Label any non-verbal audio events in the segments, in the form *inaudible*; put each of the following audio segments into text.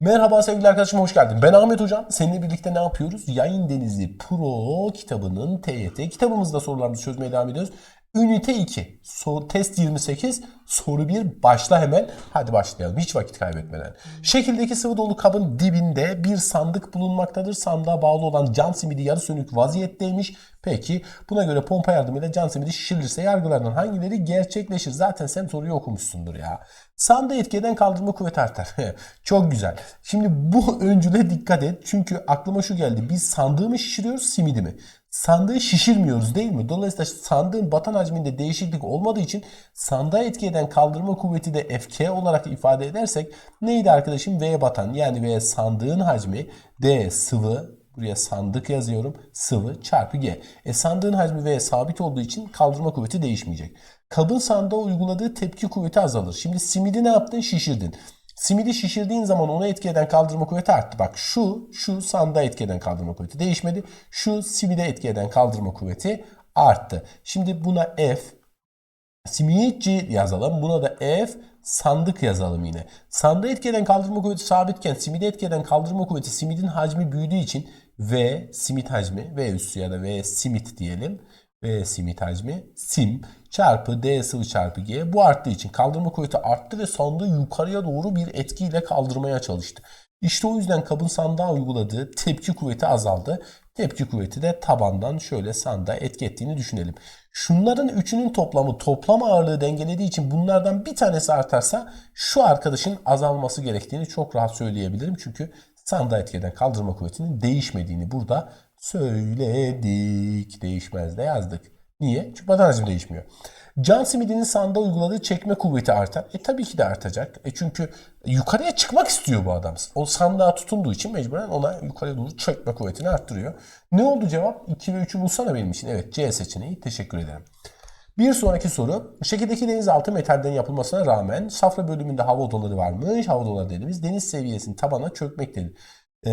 Merhaba sevgili arkadaşım hoş geldin. Ben Ahmet Hocam. Seninle birlikte ne yapıyoruz? Yayın Denizi Pro kitabının TYT kitabımızda sorularımızı çözmeye devam ediyoruz. Ünite 2. So, test 28. Soru 1. Başla hemen. Hadi başlayalım. Hiç vakit kaybetmeden. Şekildeki sıvı dolu kabın dibinde bir sandık bulunmaktadır. Sandığa bağlı olan cam simidi yarı sönük vaziyetteymiş. Peki buna göre pompa yardımıyla cam simidi şişirilirse yargılarından hangileri gerçekleşir? Zaten sen soruyu okumuşsundur ya. Sandığı etkiden kaldırma kuvveti artar. *laughs* Çok güzel. Şimdi bu öncüle dikkat et. Çünkü aklıma şu geldi. Biz sandığı mı şişiriyoruz simidi mi? Sandığı şişirmiyoruz değil mi? Dolayısıyla sandığın batan hacminde değişiklik olmadığı için sandığa etki eden kaldırma kuvveti de FK olarak ifade edersek neydi arkadaşım? V batan yani V sandığın hacmi D sıvı Buraya sandık yazıyorum. Sıvı çarpı G. E sandığın hacmi V sabit olduğu için kaldırma kuvveti değişmeyecek. Kabın sandığa uyguladığı tepki kuvveti azalır. Şimdi simidi ne yaptın? Şişirdin. Simidi şişirdiğin zaman ona etki eden kaldırma kuvveti arttı. Bak şu, şu sandığa etki eden kaldırma kuvveti değişmedi. Şu simide etki eden kaldırma kuvveti arttı. Şimdi buna F, simitçi yazalım. Buna da F sandık yazalım yine. Sandığa etki eden kaldırma kuvveti sabitken simide etki eden kaldırma kuvveti simidin hacmi büyüdüğü için V simit hacmi V üssü ya da V simit diyelim. V simit hacmi sim çarpı D sıvı çarpı G bu arttığı için kaldırma kuvveti arttı ve sandığı yukarıya doğru bir etkiyle kaldırmaya çalıştı. İşte o yüzden kabın sandığa uyguladığı tepki kuvveti azaldı. Tepki kuvveti de tabandan şöyle sandığa etki ettiğini düşünelim. Şunların üçünün toplamı toplam ağırlığı dengelediği için bunlardan bir tanesi artarsa şu arkadaşın azalması gerektiğini çok rahat söyleyebilirim. Çünkü sandığa etki eden kaldırma kuvvetinin değişmediğini burada söyledik. Değişmez de yazdık. Niye? Çünkü batan değişmiyor. Can simidinin sandığa uyguladığı çekme kuvveti artar. E tabii ki de artacak. E çünkü yukarıya çıkmak istiyor bu adam. O sandığa tutunduğu için mecburen ona yukarıya doğru çekme kuvvetini arttırıyor. Ne oldu cevap? 2 ve 3'ü bulsana benim için. Evet C seçeneği. Teşekkür ederim. Bir sonraki soru. Şekildeki denizaltı metalden yapılmasına rağmen safra bölümünde hava odaları varmış. Hava odaları dediğimiz deniz seviyesinin tabana çökmektedir. Ee,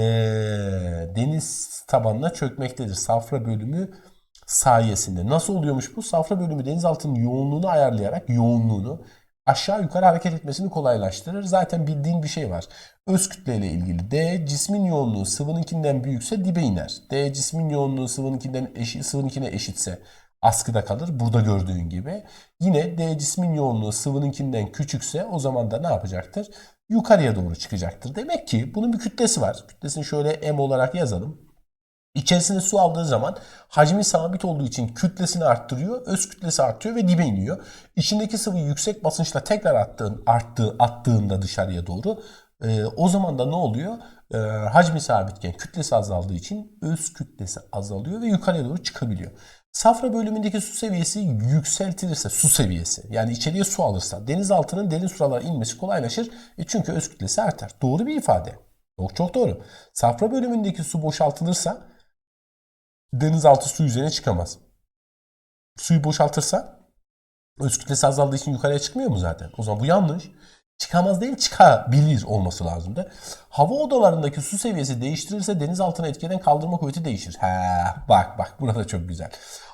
deniz tabanına çökmektedir. Safra bölümü sayesinde. Nasıl oluyormuş bu? Safra bölümü denizaltının yoğunluğunu ayarlayarak yoğunluğunu aşağı yukarı hareket etmesini kolaylaştırır. Zaten bildiğin bir şey var. Öz kütle ile ilgili D cismin yoğunluğu sıvınınkinden büyükse dibe iner. D cismin yoğunluğu sıvınınkinden eşit, sıvınınkine eşitse askıda kalır. Burada gördüğün gibi. Yine D cismin yoğunluğu sıvınınkinden küçükse o zaman da ne yapacaktır? Yukarıya doğru çıkacaktır. Demek ki bunun bir kütlesi var. Kütlesini şöyle M olarak yazalım. İçerisine su aldığı zaman hacmi sabit olduğu için kütlesini arttırıyor, öz kütlesi artıyor ve dibe iniyor. İçindeki sıvı yüksek basınçla tekrar attığın, arttığı, attığında dışarıya doğru e, o zaman da ne oluyor? E, hacmi sabitken kütlesi azaldığı için öz kütlesi azalıyor ve yukarıya doğru çıkabiliyor. Safra bölümündeki su seviyesi yükseltilirse su seviyesi yani içeriye su alırsa denizaltının derin sulara inmesi kolaylaşır. E çünkü öz kütlesi artar. Doğru bir ifade. Çok çok doğru. Safra bölümündeki su boşaltılırsa denizaltı su üzerine çıkamaz. Suyu boşaltırsa öz kütlesi azaldığı için yukarıya çıkmıyor mu zaten? O zaman bu yanlış. Çıkamaz değil çıkabilir olması lazımdı. Hava odalarındaki su seviyesi değiştirirse deniz altına etkilenen kaldırma kuvveti değişir. He, bak bak burada çok güzel.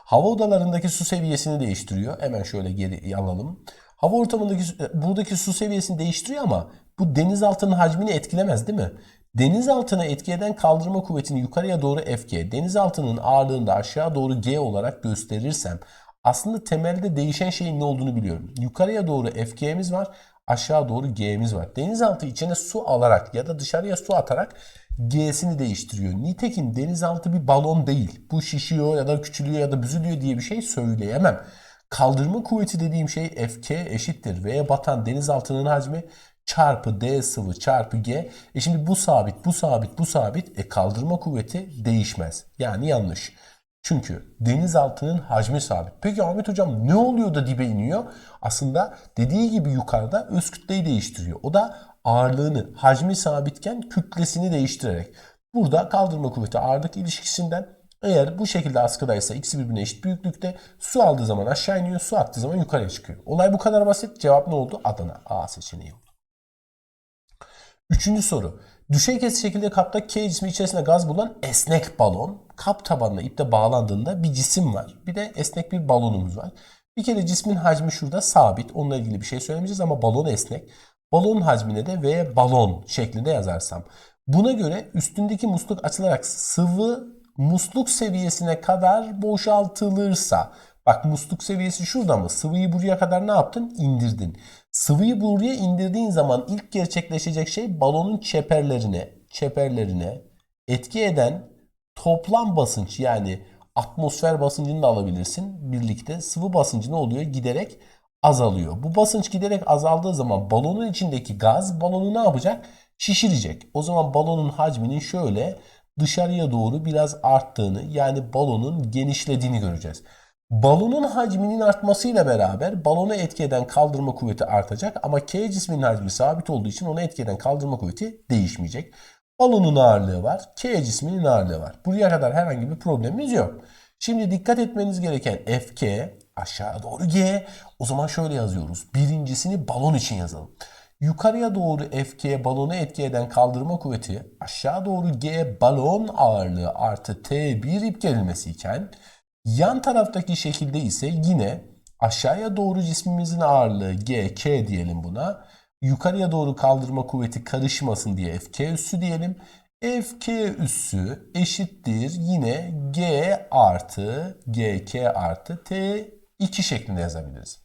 Hava odalarındaki su seviyesini değiştiriyor. Hemen şöyle geri alalım. Hava ortamındaki buradaki su seviyesini değiştiriyor ama bu denizaltının hacmini etkilemez değil mi? Denizaltına etki eden kaldırma kuvvetini yukarıya doğru Fg, denizaltının ağırlığını da aşağı doğru G olarak gösterirsem aslında temelde değişen şeyin ne olduğunu biliyorum. Yukarıya doğru Fg'miz var, aşağı doğru G'miz var. Denizaltı içine su alarak ya da dışarıya su atarak G'sini değiştiriyor. Nitekim denizaltı bir balon değil. Bu şişiyor ya da küçülüyor ya da büzülüyor diye bir şey söyleyemem. Kaldırma kuvveti dediğim şey Fk eşittir. V'ye batan denizaltının hacmi çarpı D sıvı çarpı G. E şimdi bu sabit, bu sabit, bu sabit. E kaldırma kuvveti değişmez. Yani yanlış. Çünkü denizaltının hacmi sabit. Peki Ahmet Hocam ne oluyor da dibe iniyor? Aslında dediği gibi yukarıda öz kütleyi değiştiriyor. O da ağırlığını, hacmi sabitken kütlesini değiştirerek. Burada kaldırma kuvveti ağırlık ilişkisinden eğer bu şekilde askıdaysa ikisi birbirine eşit büyüklükte su aldığı zaman aşağı iniyor, su attığı zaman yukarıya çıkıyor. Olay bu kadar basit. Cevap ne oldu? Adana A seçeneği oldu. Üçüncü soru. Düşey kes şekilde kapta K cismi içerisinde gaz bulan esnek balon. Kap tabanına iple bağlandığında bir cisim var. Bir de esnek bir balonumuz var. Bir kere cismin hacmi şurada sabit. Onunla ilgili bir şey söylemeyeceğiz ama balon esnek. balon hacmine de V balon şeklinde yazarsam. Buna göre üstündeki musluk açılarak sıvı musluk seviyesine kadar boşaltılırsa bak musluk seviyesi şurada mı? Sıvıyı buraya kadar ne yaptın? İndirdin. Sıvıyı buraya indirdiğin zaman ilk gerçekleşecek şey balonun çeperlerine, çeperlerine etki eden toplam basınç yani atmosfer basıncını da alabilirsin birlikte. Sıvı basıncı ne oluyor? Giderek azalıyor. Bu basınç giderek azaldığı zaman balonun içindeki gaz balonu ne yapacak? Şişirecek. O zaman balonun hacminin şöyle dışarıya doğru biraz arttığını yani balonun genişlediğini göreceğiz. Balonun hacminin artmasıyla beraber balona etki kaldırma kuvveti artacak ama K cisminin hacmi sabit olduğu için ona etki kaldırma kuvveti değişmeyecek. Balonun ağırlığı var, K cisminin ağırlığı var. Buraya kadar herhangi bir problemimiz yok. Şimdi dikkat etmeniz gereken FK aşağı doğru G. O zaman şöyle yazıyoruz. Birincisini balon için yazalım. Yukarıya doğru FK balona etki eden kaldırma kuvveti aşağı doğru G balon ağırlığı artı T1 ip gerilmesi iken yan taraftaki şekilde ise yine aşağıya doğru cismimizin ağırlığı G, K diyelim buna. Yukarıya doğru kaldırma kuvveti karışmasın diye FK üssü diyelim. FK üssü eşittir yine G artı GK artı T2 şeklinde yazabiliriz.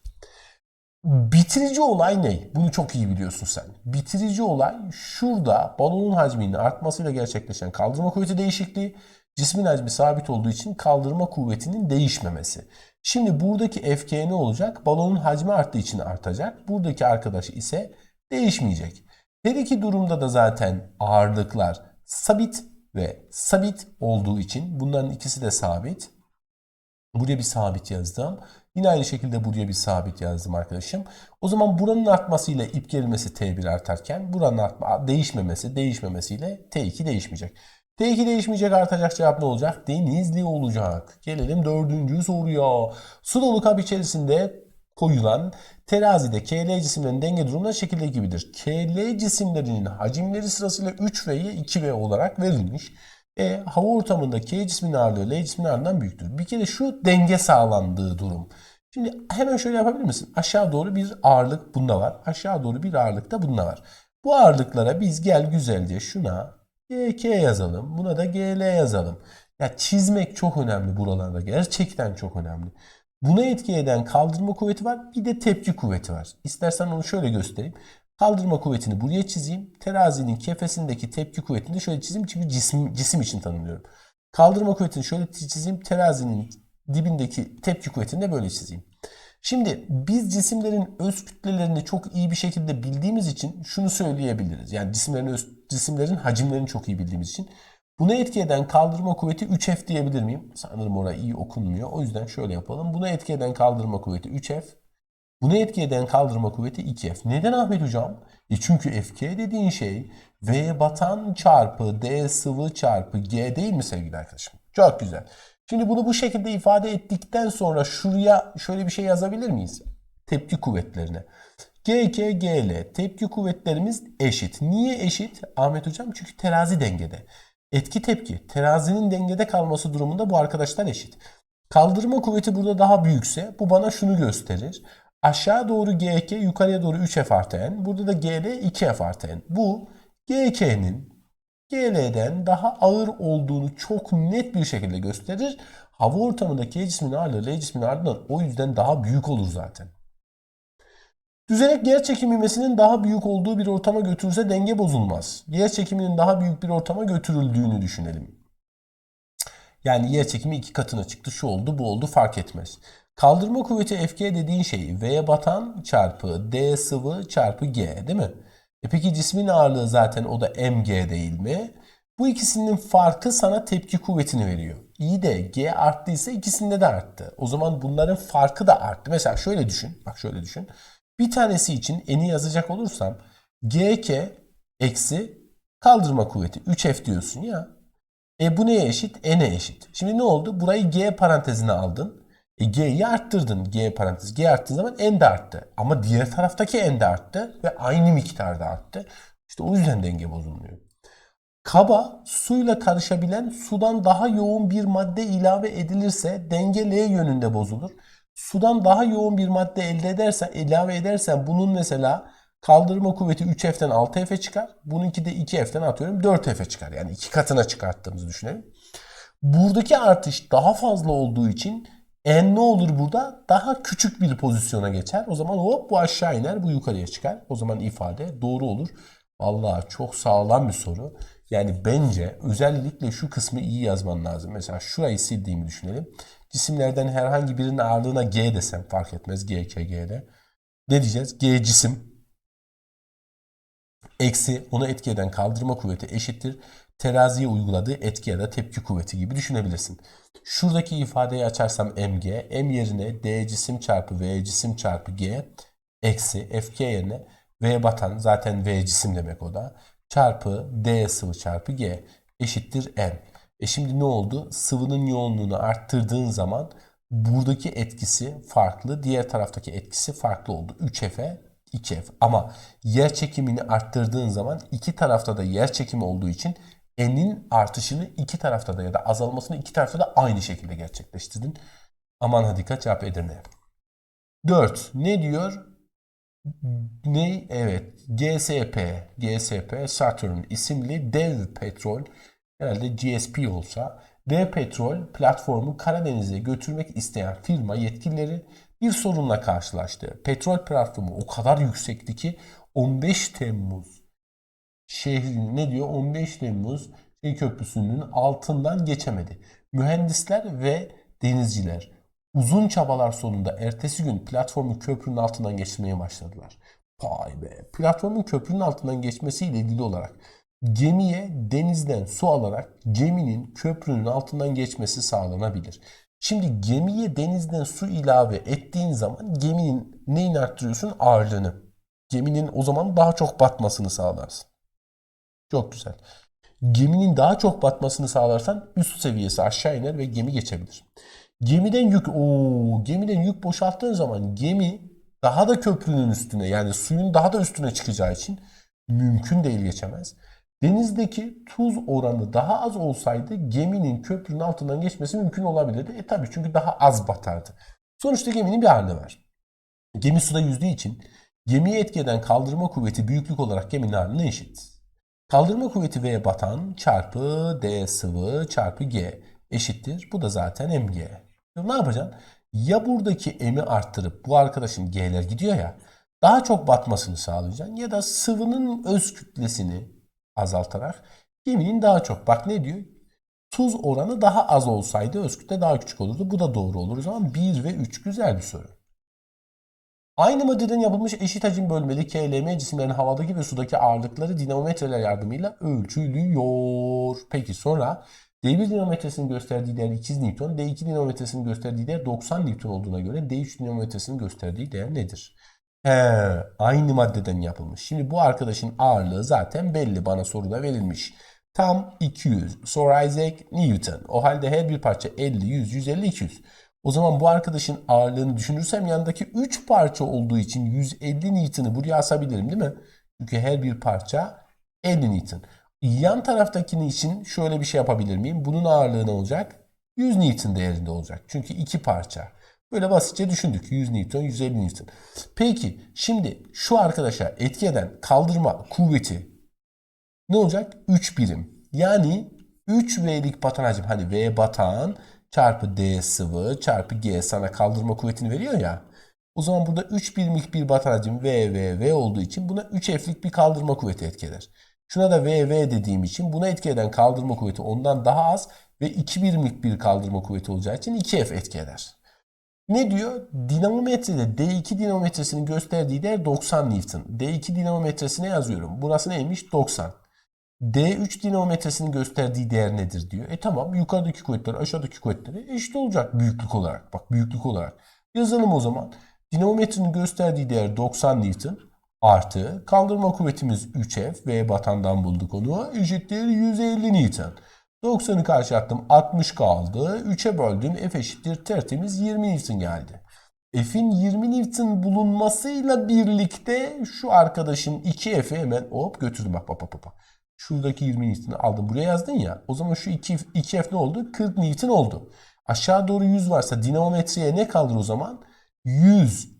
Bitirici olay ne? Bunu çok iyi biliyorsun sen. Bitirici olay şurada balonun hacminin artmasıyla gerçekleşen kaldırma kuvveti değişikliği. Cismin hacmi sabit olduğu için kaldırma kuvvetinin değişmemesi. Şimdi buradaki FK ne olacak? Balonun hacmi arttığı için artacak. Buradaki arkadaş ise değişmeyecek. Her iki durumda da zaten ağırlıklar sabit ve sabit olduğu için bunların ikisi de sabit. Buraya bir sabit yazdım. Yine aynı şekilde buraya bir sabit yazdım arkadaşım. O zaman buranın artmasıyla ip gerilmesi T1 artarken buranın artma, değişmemesi değişmemesiyle T2 değişmeyecek. T2 değişmeyecek artacak cevap ne olacak? Denizli olacak. Gelelim dördüncü soruya. Su dolu kap içerisinde koyulan terazide KL cisimlerinin denge durumu şekilde gibidir. KL cisimlerinin hacimleri sırasıyla 3V'ye 2V olarak verilmiş. E, hava ortamında K cismin ağırlığı L cismin ağırlığından büyüktür. Bir kere şu denge sağlandığı durum. Şimdi hemen şöyle yapabilir misin? Aşağı doğru bir ağırlık bunda var. Aşağı doğru bir ağırlık da bunda var. Bu ağırlıklara biz gel güzelce şuna GK yazalım. Buna da GL yazalım. Ya çizmek çok önemli buralarda. Gerçekten çok önemli. Buna etki eden kaldırma kuvveti var. Bir de tepki kuvveti var. İstersen onu şöyle göstereyim. Kaldırma kuvvetini buraya çizeyim. Terazinin kefesindeki tepki kuvvetini de şöyle çizeyim. Çünkü cisim, cisim için tanımlıyorum. Kaldırma kuvvetini şöyle çizeyim. Terazinin dibindeki tepki kuvvetini de böyle çizeyim. Şimdi biz cisimlerin öz kütlelerini çok iyi bir şekilde bildiğimiz için şunu söyleyebiliriz. Yani cisimlerin öz, cisimlerin hacimlerini çok iyi bildiğimiz için buna etki eden kaldırma kuvveti 3F diyebilir miyim? Sanırım orada iyi okunmuyor. O yüzden şöyle yapalım. Buna etki eden kaldırma kuvveti 3F. Buna etki eden kaldırma kuvveti 2F. Neden Ahmet Hocam? E çünkü FK dediğin şey V batan çarpı D sıvı çarpı G değil mi sevgili arkadaşım? Çok güzel. Şimdi bunu bu şekilde ifade ettikten sonra şuraya şöyle bir şey yazabilir miyiz? Tepki kuvvetlerine. GK, GL tepki kuvvetlerimiz eşit. Niye eşit? Ahmet Hocam çünkü terazi dengede. Etki tepki. Terazinin dengede kalması durumunda bu arkadaşlar eşit. Kaldırma kuvveti burada daha büyükse bu bana şunu gösterir. Aşağı doğru GK, yukarıya doğru 3F artı N. Burada da GL 2F artı N. Bu GK'nin GL'den daha ağır olduğunu çok net bir şekilde gösterir. Hava ortamında K cismin ağırlığı L cismin ağırlığından o yüzden daha büyük olur zaten. Düzenek yer çekim ivmesinin daha büyük olduğu bir ortama götürürse denge bozulmaz. Yer çekiminin daha büyük bir ortama götürüldüğünü düşünelim. Yani yer çekimi iki katına çıktı. Şu oldu bu oldu fark etmez. Kaldırma kuvveti FG dediğin şey V batan çarpı D sıvı çarpı G değil mi? E peki cismin ağırlığı zaten o da mg değil mi? Bu ikisinin farkı sana tepki kuvvetini veriyor. İyi de g arttıysa ikisinde de arttı. O zaman bunların farkı da arttı. Mesela şöyle düşün. Bak şöyle düşün. Bir tanesi için eni yazacak olursam gk eksi kaldırma kuvveti 3f diyorsun ya. E bu neye eşit? n'e eşit. Şimdi ne oldu? Burayı g parantezine aldın. E, G'yi arttırdın. G parantez. G arttığı zaman N de arttı. Ama diğer taraftaki N de arttı ve aynı miktarda arttı. İşte o yüzden denge bozulmuyor. Kaba suyla karışabilen sudan daha yoğun bir madde ilave edilirse denge L yönünde bozulur. Sudan daha yoğun bir madde elde edersen, ilave edersen bunun mesela Kaldırma kuvveti 3F'den 6F'e çıkar. Bununki de 2F'den atıyorum 4F'e çıkar. Yani iki katına çıkarttığımızı düşünelim. Buradaki artış daha fazla olduğu için N ne olur burada? Daha küçük bir pozisyona geçer. O zaman hop bu aşağı iner, bu yukarıya çıkar. O zaman ifade doğru olur. Vallahi çok sağlam bir soru. Yani bence özellikle şu kısmı iyi yazman lazım. Mesela şurayı sildiğimi düşünelim. Cisimlerden herhangi birinin ağırlığına G desem fark etmez. G, K, G'de. Ne diyeceğiz? G cisim eksi onu etki eden kaldırma kuvveti eşittir. Teraziye uyguladığı etki ya da tepki kuvveti gibi düşünebilirsin. Şuradaki ifadeyi açarsam mg, m yerine d cisim çarpı v cisim çarpı g eksi fk yerine v batan zaten v cisim demek o da çarpı d sıvı çarpı g eşittir m. E şimdi ne oldu? Sıvının yoğunluğunu arttırdığın zaman buradaki etkisi farklı, diğer taraftaki etkisi farklı oldu. 3F'e 2F. Ama yer çekimini arttırdığın zaman iki tarafta da yer çekimi olduğu için N'in artışını iki tarafta da ya da azalmasını iki tarafta da aynı şekilde gerçekleştirdin. Aman ha dikkat cevap Edirne. 4. Ne diyor? Ne? Evet. GSP. GSP Saturn isimli dev petrol herhalde GSP olsa dev petrol platformu Karadeniz'e götürmek isteyen firma yetkilileri bir sorunla karşılaştı. Petrol platformu o kadar yüksekti ki 15 Temmuz şehri ne diyor? 15 Temmuz şey köprüsünün altından geçemedi. Mühendisler ve denizciler uzun çabalar sonunda ertesi gün platformun köprünün altından geçmeye başladılar. Vay be. Platformun köprünün altından geçmesiyle ilgili olarak gemiye denizden su alarak geminin köprünün altından geçmesi sağlanabilir. Şimdi gemiye denizden su ilave ettiğin zaman geminin neyini arttırıyorsun? Ağırlığını. Geminin o zaman daha çok batmasını sağlarsın. Çok güzel. Geminin daha çok batmasını sağlarsan üst seviyesi aşağı iner ve gemi geçebilir. Gemiden yük, o gemiden yük boşalttığın zaman gemi daha da köprünün üstüne yani suyun daha da üstüne çıkacağı için mümkün değil geçemez. Denizdeki tuz oranı daha az olsaydı geminin köprünün altından geçmesi mümkün olabilirdi. E tabi çünkü daha az batardı. Sonuçta geminin bir hali var. Gemi suda yüzdüğü için gemiye etki kaldırma kuvveti büyüklük olarak geminin haline eşit. Kaldırma kuvveti V batan çarpı D sıvı çarpı G eşittir. Bu da zaten mg. Ne yapacaksın? Ya buradaki m'i arttırıp bu arkadaşın g'ler gidiyor ya daha çok batmasını sağlayacaksın ya da sıvının öz kütlesini azaltarak geminin daha çok bak ne diyor? Tuz oranı daha az olsaydı öz kütle daha küçük olurdu. Bu da doğru olur. O zaman 1 ve 3 güzel bir soru. Aynı maddeden yapılmış eşit hacim bölmeli KLM cisimlerin havadaki ve sudaki ağırlıkları dinamometreler yardımıyla ölçülüyor. Peki sonra D1 dinamometresinin gösterdiği değer 2 Newton, D2 dinamometresinin gösterdiği değer 90 Newton olduğuna göre D3 dinamometresinin gösterdiği değer nedir? He, aynı maddeden yapılmış. Şimdi bu arkadaşın ağırlığı zaten belli bana soruda verilmiş. Tam 200. Sir Isaac Newton. O halde her bir parça 50, 100, 150, 200. O zaman bu arkadaşın ağırlığını düşünürsem yandaki 3 parça olduğu için 150 Newton'ı buraya asabilirim değil mi? Çünkü her bir parça 50 Newton. Yan taraftakini için şöyle bir şey yapabilir miyim? Bunun ağırlığı ne olacak? 100 Newton değerinde olacak. Çünkü iki parça. Böyle basitçe düşündük. 100 Newton, 150 Newton. Peki şimdi şu arkadaşa etki eden kaldırma kuvveti ne olacak? 3 birim. Yani 3V'lik batan hacim. Hani V batan çarpı D sıvı çarpı G sana kaldırma kuvvetini veriyor ya. O zaman burada 3 birimlik bir batan V, V, V olduğu için buna 3F'lik bir kaldırma kuvveti etki eder. Şuna da V, V dediğim için buna etki eden kaldırma kuvveti ondan daha az ve 2 birimlik bir kaldırma kuvveti olacağı için 2F etki eder. Ne diyor? Dinamometrede D2 dinamometresinin gösterdiği değer 90 Newton. D2 dinamometresine yazıyorum. Burası neymiş? 90. D3 dinamometresinin gösterdiği değer nedir diyor. E tamam yukarıdaki kuvvetler aşağıdaki kuvvetlere eşit olacak büyüklük olarak. Bak büyüklük olarak. Yazalım o zaman. Dinamometrenin gösterdiği değer 90 Newton artı kaldırma kuvvetimiz 3F ve batandan bulduk onu eşittir 150 Newton. 90'ı karşı attım 60 kaldı. 3'e böldüm F eşittir tertemiz 20 Newton geldi. F'in 20 Newton bulunmasıyla birlikte şu arkadaşın 2F'i hemen hop götürdüm bak bak bak bak. Şuradaki 20 Newton'u aldım buraya yazdın ya. O zaman şu 2, 2F ne oldu? 40 Newton oldu. Aşağı doğru 100 varsa dinamometreye ne kalır o zaman? 100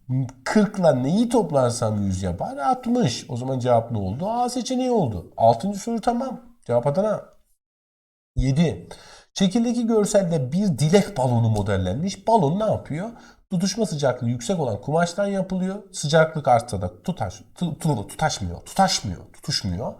40'la neyi toplarsam 100 yapar? 60. O zaman cevap ne oldu? A seçeneği oldu. 6. soru tamam. Cevap Adana. 7. Şekildeki görselde bir dilek balonu modellenmiş. Balon ne yapıyor? Tutuşma sıcaklığı yüksek olan kumaştan yapılıyor. Sıcaklık artsa da tutaş, tu, tu- tutaşmıyor, tutaşmıyor, tutuşmuyor.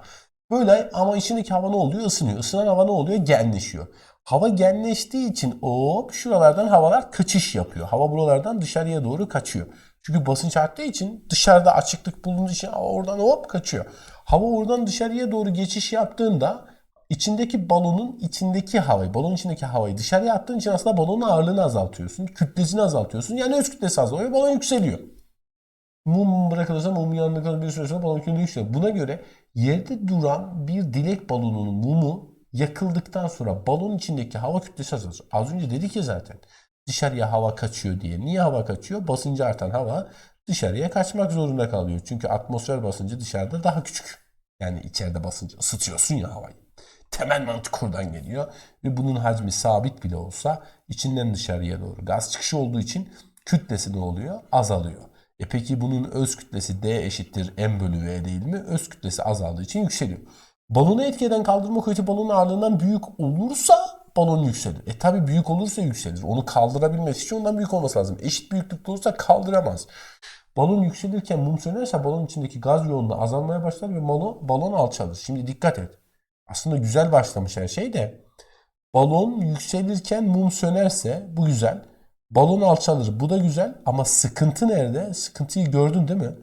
Böyle ama içindeki hava ne oluyor? Isınıyor. Isınan hava ne oluyor? Genleşiyor. Hava genleştiği için hop şuralardan havalar kaçış yapıyor. Hava buralardan dışarıya doğru kaçıyor. Çünkü basınç arttığı için dışarıda açıklık bulunduğu için oradan hop kaçıyor. Hava oradan dışarıya doğru geçiş yaptığında içindeki balonun içindeki havayı, balonun içindeki havayı dışarıya attığın için aslında balonun ağırlığını azaltıyorsun. Kütlesini azaltıyorsun. Yani öz kütlesi azalıyor balon yükseliyor. Mum bırakılırsa mum yanına kadar bir süre sonra balon kütlesi yükseliyor. Buna göre yerde duran bir dilek balonunun mumu yakıldıktan sonra balonun içindeki hava kütlesi azalır. Az önce dedik ya zaten dışarıya hava kaçıyor diye. Niye hava kaçıyor? Basıncı artan hava dışarıya kaçmak zorunda kalıyor. Çünkü atmosfer basıncı dışarıda daha küçük. Yani içeride basıncı ısıtıyorsun ya havayı. Temel mantık oradan geliyor. Ve bunun hacmi sabit bile olsa içinden dışarıya doğru gaz çıkışı olduğu için kütlesi ne oluyor? Azalıyor. E peki bunun öz kütlesi D eşittir M bölü V değil mi? Öz kütlesi azaldığı için yükseliyor. Balonu etki eden kaldırma kuvveti balonun ağırlığından büyük olursa balon yükselir. E tabi büyük olursa yükselir. Onu kaldırabilmesi için ondan büyük olması lazım. Eşit büyüklükte olursa kaldıramaz. Balon yükselirken mum sönerse balonun içindeki gaz yoğunluğu azalmaya başlar ve balon, balon alçalır. Şimdi dikkat et. Aslında güzel başlamış her şey de. Balon yükselirken mum sönerse bu güzel. Balon alçalır bu da güzel ama sıkıntı nerede? Sıkıntıyı gördün değil mi?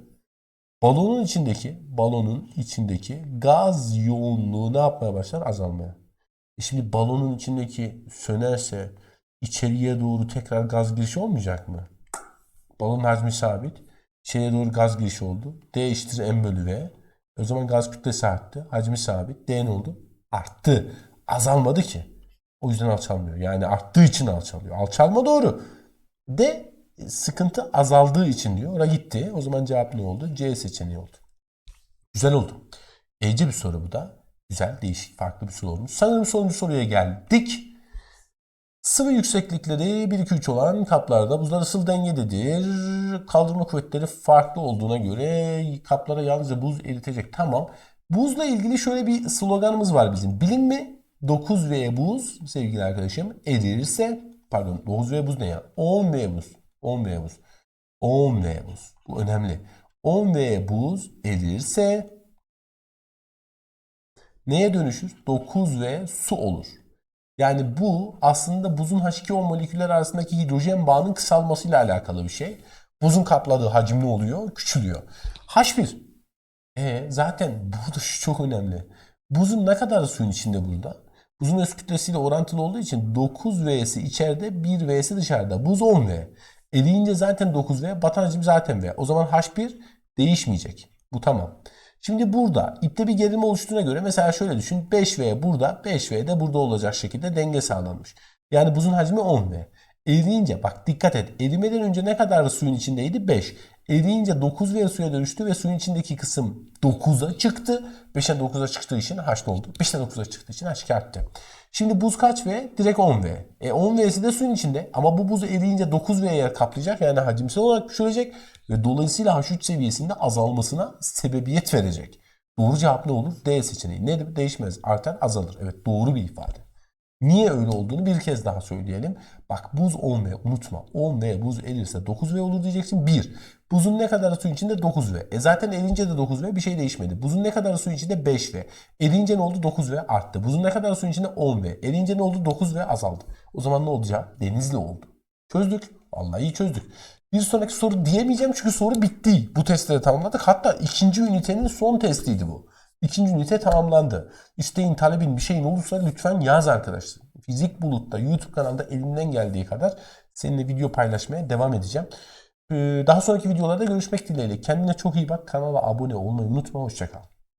Balonun içindeki balonun içindeki gaz yoğunluğu ne yapmaya başlar? Azalmaya. E şimdi balonun içindeki sönerse içeriye doğru tekrar gaz girişi olmayacak mı? Balonun hacmi sabit. İçeriye doğru gaz girişi oldu. D eşittir M bölü V. O zaman gaz kütlesi arttı. Hacmi sabit. D ne oldu? Arttı. Azalmadı ki. O yüzden alçalmıyor. Yani arttığı için alçalıyor. Alçalma doğru. D sıkıntı azaldığı için diyor. Oraya gitti. O zaman cevap ne oldu? C seçeneği oldu. Güzel oldu. Ece bir soru bu da. Güzel, değişik, farklı bir soru olmuş. Sanırım sonuncu soruya geldik. Sıvı yükseklikleri 1-2-3 olan kaplarda buzlar ısıl dengededir. Kaldırma kuvvetleri farklı olduğuna göre kaplara yalnızca buz eritecek. Tamam. Buzla ilgili şöyle bir sloganımız var bizim. Bilin mi? 9V buz sevgili arkadaşım erirse pardon 9V buz ne ya? 10V buz. 10V buz. 10V buz. Bu önemli. 10V buz erirse neye dönüşür? 9V su olur. Yani bu aslında buzun H2O moleküller arasındaki hidrojen bağının kısalmasıyla alakalı bir şey. Buzun kapladığı hacim ne oluyor? Küçülüyor. H1. E zaten bu da şu çok önemli. Buzun ne kadar suyun içinde burada? Buzun öz kütlesiyle orantılı olduğu için 9V'si içeride 1V'si dışarıda. Buz 10V. Eriyince zaten 9V, batan hacim zaten V. O zaman H1 değişmeyecek. Bu tamam. Şimdi burada ipte bir gerilme oluştuğuna göre mesela şöyle düşün. 5V burada, 5V de burada olacak şekilde denge sağlanmış. Yani buzun hacmi 10V. Eriyince bak dikkat et. Erimeden önce ne kadar suyun içindeydi? 5. Eriyince 9V suya dönüştü ve suyun içindeki kısım 9'a çıktı. 5'e 9'a çıktığı için H oldu. 5'e 9'a çıktığı için H2 arttı. Şimdi buz kaç V? Direkt 10V. E 10V'si de suyun içinde ama bu buz eriyince 9V'ye yer kaplayacak. Yani hacimsel olarak küçülecek ve dolayısıyla H3 seviyesinde azalmasına sebebiyet verecek. Doğru cevap ne olur? D seçeneği. Nedir? Değişmez. Artar, azalır. Evet doğru bir ifade. Niye öyle olduğunu bir kez daha söyleyelim. Bak buz 10V unutma. 10V buz erirse 9V olur diyeceksin. 1. Buzun ne kadar suyun içinde 9V. E zaten erince de 9V bir şey değişmedi. Buzun ne kadar suyun içinde 5V. Erince ne oldu? 9V arttı. Buzun ne kadar suyun içinde 10V. Erince ne oldu? 9V azaldı. O zaman ne olacak? Denizli oldu. Çözdük. Vallahi iyi çözdük. Bir sonraki soru diyemeyeceğim çünkü soru bitti. Bu testleri tamamladık. Hatta ikinci ünitenin son testiydi bu. İkinci ünite tamamlandı. İsteğin, talebin bir şeyin olursa lütfen yaz arkadaşlar. Fizik Bulut'ta YouTube kanalda elimden geldiği kadar seninle video paylaşmaya devam edeceğim. Ee, Daha sonraki videolarda görüşmek dileğiyle. Kendine çok iyi bak. Kanala abone olmayı unutma. Hoşçakal.